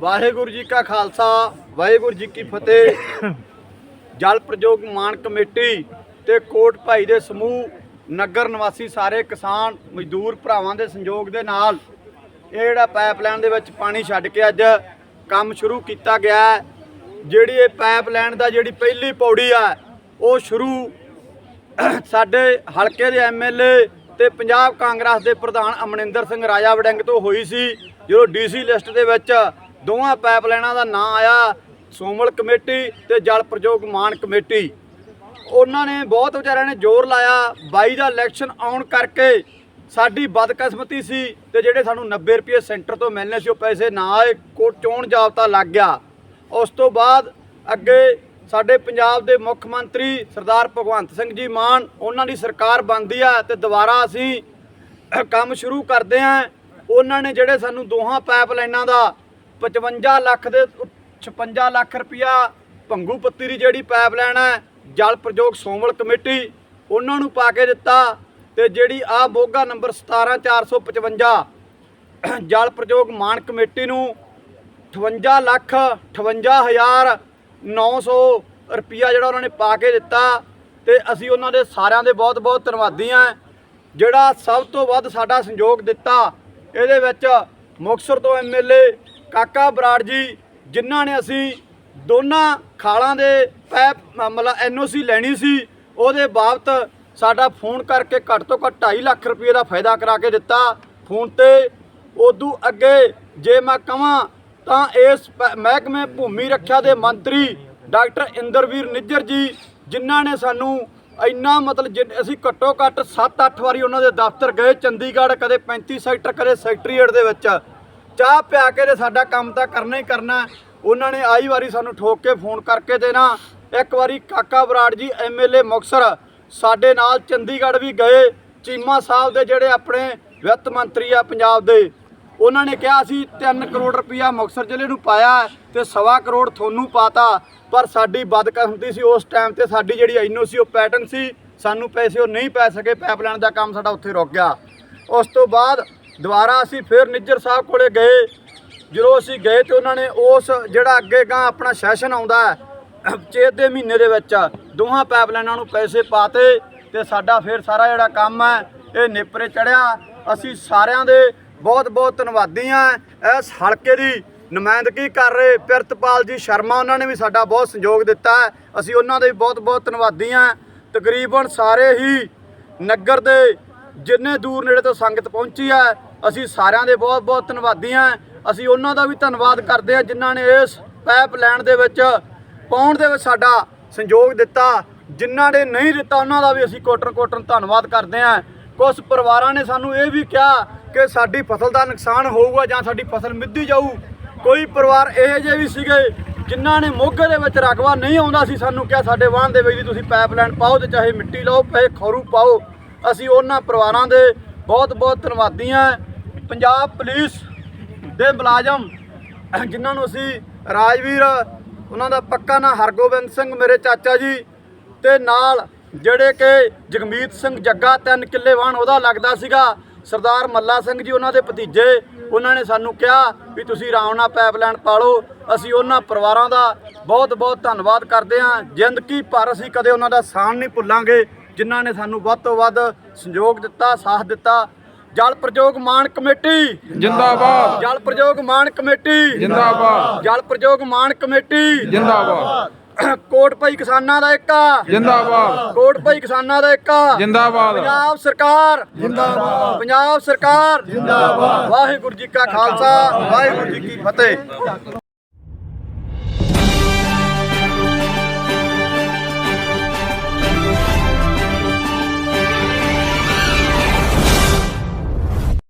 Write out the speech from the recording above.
ਵਾਹਿਗੁਰੂ ਜੀ ਕਾ ਖਾਲਸਾ, ਵਾਹਿਗੁਰੂ ਜੀ ਕੀ ਫਤਿਹ। ਜਲ ਪ੍ਰਯੋਗ ਮਾਨ ਕਮੇਟੀ ਤੇ ਕੋਟ ਭਾਈ ਦੇ ਸਮੂਹ, ਨਗਰ ਨਿਵਾਸੀ ਸਾਰੇ ਕਿਸਾਨ, ਮਜ਼ਦੂਰ ਭਰਾਵਾਂ ਦੇ ਸੰਯੋਗ ਦੇ ਨਾਲ ਇਹ ਜਿਹੜਾ ਪਾਈਪਲਾਈਨ ਦੇ ਵਿੱਚ ਪਾਣੀ ਛੱਡ ਕੇ ਅੱਜ ਕੰਮ ਸ਼ੁਰੂ ਕੀਤਾ ਗਿਆ ਹੈ। ਜਿਹੜੀ ਇਹ ਪਾਈਪਲਾਈਨ ਦਾ ਜਿਹੜੀ ਪਹਿਲੀ ਪੌੜੀ ਆ, ਉਹ ਸ਼ੁਰੂ ਸਾਡੇ ਹਲਕੇ ਦੇ ਐਮਐਲਏ ਤੇ ਪੰਜਾਬ ਕਾਂਗਰਸ ਦੇ ਪ੍ਰਧਾਨ ਅਮਰਿੰਦਰ ਸਿੰਘ ਰਾਜਾ ਵੜਿੰਗ ਤੋਂ ਹੋਈ ਸੀ। ਜਦੋਂ ਡੀਸੀ ਲਿਸਟ ਦੇ ਵਿੱਚ ਦੋਵਾਂ ਪਾਈਪਲਾਈਨਾਂ ਦਾ ਨਾਂ ਆਇਆ ਸੋਮਲ ਕਮੇਟੀ ਤੇ ਜਲ ਪ੍ਰਯੋਗ ਮਾਨ ਕਮੇਟੀ। ਉਹਨਾਂ ਨੇ ਬਹੁਤ ਵਿਚਾਰਿਆਂ ਨੇ ਜ਼ੋਰ ਲਾਇਆ, ਬਾਈ ਦਾ ਇਲੈਕਸ਼ਨ ਆਉਣ ਕਰਕੇ ਸਾਡੀ ਬਦਕਿਸਮਤੀ ਸੀ ਤੇ ਜਿਹੜੇ ਸਾਨੂੰ 90 ਰੁਪਏ ਸੈਂਟਰ ਤੋਂ ਮਿਲਨੇ ਸੀ, ਉਹ ਪੈਸੇ ਨਾ ਆਏ ਕੋਟ ਚੋਣ ਜਾਬਤਾ ਲੱਗ ਗਿਆ। ਉਸ ਤੋਂ ਬਾਅਦ ਅੱਗੇ ਸਾਡੇ ਪੰਜਾਬ ਦੇ ਮੁੱਖ ਮੰਤਰੀ ਸਰਦਾਰ ਭਗਵੰਤ ਸਿੰਘ ਜੀ ਮਾਨ, ਉਹਨਾਂ ਦੀ ਸਰਕਾਰ ਬਣਦੀ ਆ ਤੇ ਦੁਬਾਰਾ ਅਸੀਂ ਕੰਮ ਸ਼ੁਰੂ ਕਰਦੇ ਆਂ। ਉਹਨਾਂ ਨੇ ਜਿਹੜੇ ਸਾਨੂੰ ਦੋਹਾਂ ਪਾਈਪਲਾਈਨਾਂ ਦਾ 55 ਲੱਖ ਦੇ 56 ਲੱਖ ਰੁਪਇਆ ਭੰਗੂ ਪੱਤੀ ਦੀ ਜਿਹੜੀ ਪਾਈਪਲਾਈਨ ਹੈ, ਜਲ ਪ੍ਰਯੋਗ ਸੋਮਲ ਕਮੇਟੀ, ਉਹਨਾਂ ਨੂੰ ਪਾ ਕੇ ਦਿੱਤਾ ਤੇ ਜਿਹੜੀ ਆ ਮੋਗਾ ਨੰਬਰ 17455 ਜਲ ਪ੍ਰਯੋਗ ਮਾਨ ਕਮੇਟੀ ਨੂੰ 58 ਲੱਖ 58 ਹਜ਼ਾਰ 900 ਰੁਪਿਆ ਜਿਹੜਾ ਉਹਨਾਂ ਨੇ ਪਾ ਕੇ ਦਿੱਤਾ ਤੇ ਅਸੀਂ ਉਹਨਾਂ ਦੇ ਸਾਰਿਆਂ ਦੇ ਬਹੁਤ ਬਹੁਤ ਧੰਨਵਾਦੀ ਹਾਂ, ਜਿਹੜਾ ਸਭ ਤੋਂ ਵੱਧ ਸਾਡਾ ਸੰਯੋਗ ਦਿੱਤਾ, ਇਹਦੇ ਵਿੱਚ ਮੁਕਤਸਰ ਤੋਂ ਐਮਐਲਏ ਕਾਕਾ ਬਰਾੜ ਜੀ, ਜਿਨ੍ਹਾਂ ਨੇ ਅਸੀਂ ਦੋਨਾਂ ਖਾਲਾਂ ਦੇ ਪੈਪ ਮਤਲਬ ਐਨਓਸੀ ਲੈਣੀ ਸੀ, ਉਹਦੇ ਬਾਬਤ ਸਾਡਾ ਫੋਨ ਕਰਕੇ ਘੱਟ ਤੋਂ ਘੱਟ 2.5 ਲੱਖ ਰੁਪਏ ਦਾ ਫਾਇਦਾ ਕਰਾ ਕੇ ਦਿੱਤਾ ਫੋਨ ਤੇ। ਉਦੋਂ ਅੱਗੇ ਜੇ ਮੈਂ ਕਹਾਂ ਤਾਂ ਇਸ ਮਹਿਕਮੇ ਭੂਮੀ ਰੱਖਿਆ ਦੇ ਮੰਤਰੀ ਡਾਕਟਰ ਇੰਦਰਵੀਰ ਨਿੱਜਰ ਜੀ, ਜਿਨ੍ਹਾਂ ਨੇ ਸਾਨੂੰ ਇੰਨਾ ਮਤਲਬ ਜਿ- ਅਸੀਂ ਘੱਟੋ ਘੱਟ 7-8 ਵਾਰੀ ਉਹਨਾਂ ਦੇ ਦਫ਼ਤਰ ਗਏ, ਚੰਡੀਗੜ੍ਹ ਕਦੇ 35 ਸੈਕਟਰ, ਕਦੇ ਸੈਕਟਰੀਏਟ ਦੇ ਵਿੱਚ। ਚਾਹ ਪਿਆ ਕੇ ਤੇ ਸਾਡਾ ਕੰਮ ਤਾਂ ਕਰਨਾ ਹੀ ਕਰਨਾ। ਉਹਨਾਂ ਨੇ ਆਈ ਵਾਰੀ ਸਾਨੂੰ ਠੋਕ ਕੇ ਫੋਨ ਕਰਕੇ ਦੇਣਾ। ਇੱਕ ਵਾਰੀ ਕਾਕਾ ਬਰਾੜ ਜੀ ਐਮਐਲਏ ਮੁਕਤਸਰ, ਸਾਡੇ ਨਾਲ ਚੰਡੀਗੜ੍ਹ ਵੀ ਗਏ। ਚੀਮਾ ਸਾਹਿਬ ਦੇ ਜਿਹੜੇ ਆਪਣੇ ਵਿੱਤ ਮੰਤਰੀ ਆ ਪੰਜਾਬ ਦੇ, ਉਹਨਾਂ ਨੇ ਕਿਹਾ ਸੀ 3 ਕਰੋੜ ਰੁਪਇਆ ਮੁਕਤਸਰ ਜ਼ਿਲ੍ਹੇ ਨੂੰ ਪਾਇਆ ਹੈ ਤੇ ਸਵਾ ਕਰੋੜ ਤੁਹਾਨੂੰ ਪਾਤਾ। ਪਰ ਸਾਡੀ ਬਦਕਿਸਮਤੀ ਸੀ, ਉਸ ਟਾਈਮ ਤੇ ਸਾਡੀ ਜਿਹੜੀ ਐਨਓ ਸੀ, ਉਹ ਪੈਟਰਨ ਸੀ। ਸਾਨੂੰ ਪੈਸੇ ਉਹ ਨਹੀਂ ਪੈ ਸਕੇ ਪਾਈਪਲਾਈਨ ਦਾ ਕੰਮ ਸਾਡਾ ਉੱਥੇ ਰੁਕ ਗਿਆ। ਉਸ ਤੋਂ ਬਾਅਦ ਦੁਬਾਰਾ ਅਸੀਂ ਫਿਰ ਨਿੱਜਰ ਸਾਹਿਬ ਕੋਲੇ ਗਏ। ਜਦੋਂ ਅਸੀਂ ਗਏ ਤੇ ਉਹਨਾਂ ਨੇ ਉਸ ਜਿਹੜਾ ਅੱਗੇ ਗਾਂ ਆਪਣਾ ਸੈਸ਼ਨ ਆਉਂਦਾ ਹੈ, ਚੇਤ ਦੇ ਮਹੀਨੇ ਦੇ ਵਿੱਚ ਦੋਹਾਂ ਪਾਈਪਲਾਈਨਾਂ ਨੂੰ ਪੈਸੇ ਪਾਤੇ ਤੇ ਸਾਡਾ ਫਿਰ ਸਾਰਾ ਜਿਹੜਾ ਕੰਮ ਹੈ, ਇਹ ਨੇਪਰੇ ਚੜਿਆ। ਅਸੀਂ ਸਾਰਿਆਂ ਦੇ ਬਹੁਤ ਬਹੁਤ ਧੰਨਵਾਦੀ ਹਾਂ। ਇਸ ਹਲਕੇ ਦੀ ਨੁਮਾਇੰਦਗੀ ਕਰ ਰਹੇ ਪਿਰਤਪਾਲ ਜੀ ਸ਼ਰਮਾ, ਉਹਨਾਂ ਨੇ ਵੀ ਸਾਡਾ ਬਹੁਤ ਸਹਿਯੋਗ ਦਿੱਤਾ ਅਸੀਂ ਉਹਨਾਂ ਦੇ ਵੀ ਬਹੁਤ ਬਹੁਤ ਧੰਨਵਾਦੀ ਹਾਂ। ਤਕਰੀਬਨ ਸਾਰੇ ਹੀ ਨਗਰ ਦੇ ਜਿੰਨੇ ਦੂਰ ਨੇੜੇ ਤੋਂ ਸੰਗਤ ਪਹੁੰਚੀ ਹੈ ਅਸੀਂ ਸਾਰਿਆਂ ਦੇ ਬਹੁਤ ਬਹੁਤ ਧੰਨਵਾਦੀ ਹਾਂ। ਅਸੀਂ ਉਹਨਾਂ ਦਾ ਵੀ ਧੰਨਵਾਦ ਕਰਦੇ ਹਾਂ ਜਿਨ੍ਹਾਂ ਨੇ ਇਸ ਪੈਪ ਲੈਣ ਦੇ ਵਿੱਚ ਪਾਉਣ ਦੇ ਵਿੱਚ ਸਾਡਾ ਸੰਯੋਗ ਦਿੱਤਾ। ਜਿਨ੍ਹਾਂ ਨੇ ਨਹੀਂ ਦਿੱਤਾ, ਉਹਨਾਂ ਦਾ ਵੀ ਅਸੀਂ ਕੋਟਰ ਕੋਟਰ ਧੰਨਵਾਦ ਕਰਦੇ ਹਾਂ। ਕੁਝ ਪਰਿਵਾਰਾਂ ਨੇ ਸਾਨੂੰ ਇਹ ਵੀ ਕਿਹਾ ਕਿ ਸਾਡੀ ਫਸਲ ਦਾ ਨੁਕਸਾਨ ਹੋਊਗਾ ਜਾਂ ਸਾਡੀ ਫਸਲ ਮਿੱਧੀ ਜਾਊ। ਕੋਈ ਪਰਿਵਾਰ ਇਹੋ ਜਿਹੇ ਵੀ ਸੀਗੇ ਜਿਨ੍ਹਾਂ ਨੇ ਮੋਗੇ ਦੇ ਵਿੱਚ ਰਕਬਾ ਨਹੀਂ ਆਉਂਦਾ ਸੀ। ਸਾਨੂੰ ਕਿਹਾ ਸਾਡੇ ਵਾਹਨ ਦੇ ਵਿੱਚ ਵੀ ਤੁਸੀਂ ਪਾਈਪਲਾਈਨ ਪਾਓ ਤੇ ਚਾਹੇ ਮਿੱਟੀ ਲਾਓ, ਚਾਹੇ ਖਰੂ ਪਾਓ। ਅਸੀਂ ਉਹਨਾਂ ਪਰਿਵਾਰਾਂ ਦੇ ਬਹੁਤ ਬਹੁਤ ਧੰਨਵਾਦੀ ਹਾਂ ਪੰਜਾਬ ਪੁਲਿਸ ਦੇ ਮੁਲਾਜ਼ਮ, ਜਿਨ੍ਹਾਂ ਨੂੰ ਅਸੀਂ ਰਾਜਵੀਰ, ਉਹਨਾਂ ਦਾ ਪੱਕਾ ਨਾਂ ਹਰਗੋਬਿੰਦ ਸਿੰਘ, ਮੇਰੇ ਚਾਚਾ ਜੀ ਤੇ ਨਾਲ ਜਿਹੜੇ ਕਿ ਜਗਮੀਤ ਸਿੰਘ ਜੱਗਾ, ਤਿੰਨ ਕਿੱਲੇ ਵਾਹਣ, ਉਹਦਾ ਲੱਗਦਾ ਸੀਗਾ। ਸਰਦਾਰ ਮੱਲਾ ਸਿੰਘ ਜੀ, ਉਹਨਾਂ ਦੇ ਭਤੀਜੇ, ਉਹਨਾਂ ਨੇ ਸਾਨੂੰ ਕਿਹਾ ਵੀ ਤੁਸੀਂ ਆਰਾਮ ਨਾਲ ਪਾਈਪਲਾਈਨ ਪਾਲੋ। ਅਸੀਂ ਉਹਨਾਂ ਪਰਿਵਾਰਾਂ ਦਾ ਬਹੁਤ ਬਹੁਤ ਧੰਨਵਾਦ ਕਰਦੇ ਹਾਂ। ਜ਼ਿੰਦਗੀ ਭਰ ਅਸੀਂ ਕਦੇ ਉਹਨਾਂ ਦਾ ਸਾਨ ਨਹੀਂ ਭੁੱਲਾਂਗੇ। ਜਿਨ੍ਹਾਂ ਨੇ ਸਾਨੂੰ ਵੱਧ ਤੋਂ ਵੱਧ ਸੰਯੋਗ ਦਿੱਤਾ ਸਾਥ ਦਿੱਤਾ। ਜਲ ਪ੍ਰਯੋਗ ਮਾਨ ਕਮੇਟੀ। ਜਿੰਦਾਬਾਦ। ਜਲ ਪ੍ਰਯੋਗ ਮਾਨ ਕਮੇਟੀ। ਜਿੰਦਾਬਾਦ। ਜਲ ਪ੍ਰਯੋਗ ਮਾਨ ਕਮੇਟੀ। ਜਿੰਦਾਬਾਦ। ਕੋਟ ਭਾਈ ਕਿਸਾਨਾਂ ਦਾ ਏਕਾ। ਜਿੰਦਾਬਾਦ। ਕੋਟ ਭਾਈ ਕਿਸਾਨਾਂ ਦਾ ਏਕਾ। ਜਿੰਦਾਬਾਦ। ਪੰਜਾਬ ਸਰਕਾਰ। ਜਿੰਦਾਬਾਦ। ਪੰਜਾਬ ਸਰਕਾਰ। ਜਿੰਦਾਬਾਦ। ਵਾਹਿਗੁਰੂ ਜੀ ਕਾ ਖਾਲਸਾ। ਵਾਹਿਗੁਰੂ ਜੀ ਕੀ ਫਤਿਹ।